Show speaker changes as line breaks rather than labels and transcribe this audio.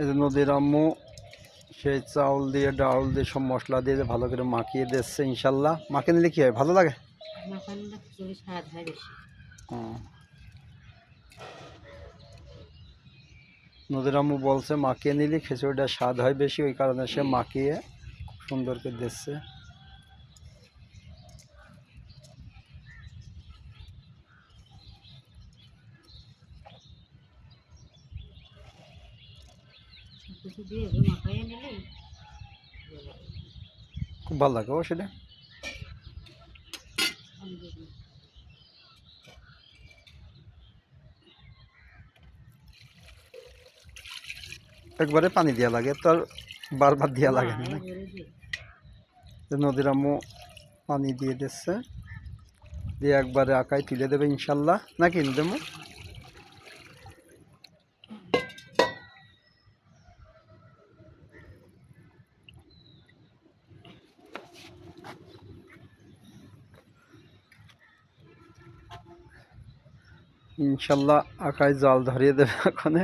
এই যে নদীর আম্মু সেই চাউল দিয়ে ডাল দিয়ে সব মশলা দিয়ে ভালো করে মাখিয়ে দিচ্ছে ইনশাল্লাহ। মাখিয়ে নিলে কী হয়? ভালো লাগে। নদীর আম্মু বলছে মাখিয়ে নিলে খিচুড়িটা স্বাদ হয় বেশি ওই কারণে সে মাখিয়ে খুব সুন্দর করে দিচ্ছে।
দিয়ে
খুব ভালো লাগে সেটা। একবারে পানি দেওয়া লাগে, তো আর বারবার দেওয়া লাগে না নদীর আম্মু পানি দিয়ে দিচ্ছে দিয়ে একবারে আঁকায় তুলে দেবে ইনশাল্লাহ। নাকি দেবো? ইনশাল্লাহ আকায় জল ধরিয়ে দেবে ওখানে।